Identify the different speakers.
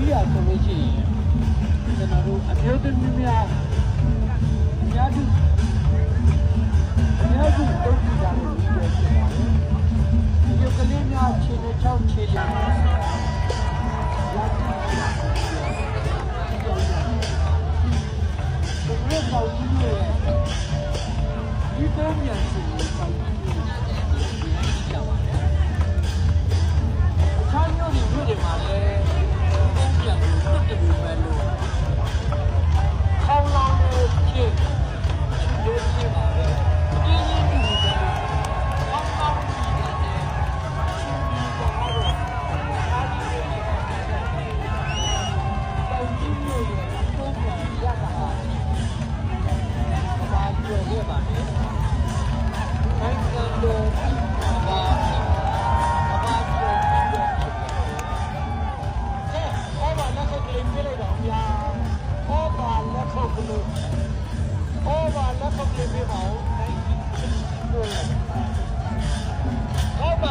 Speaker 1: ပြီးတာဆိုလို့ရှိရင်ကျွန်တော်တို့အမျိုးသမီးများအများစုအများစုတုံ့ပြန်ကြလို့ဒီလိုဖြစ်ပါတယ်ဒီကလေးများခြေနဲ့ချောက်ခြေလေးဒီတော့မြန်စီ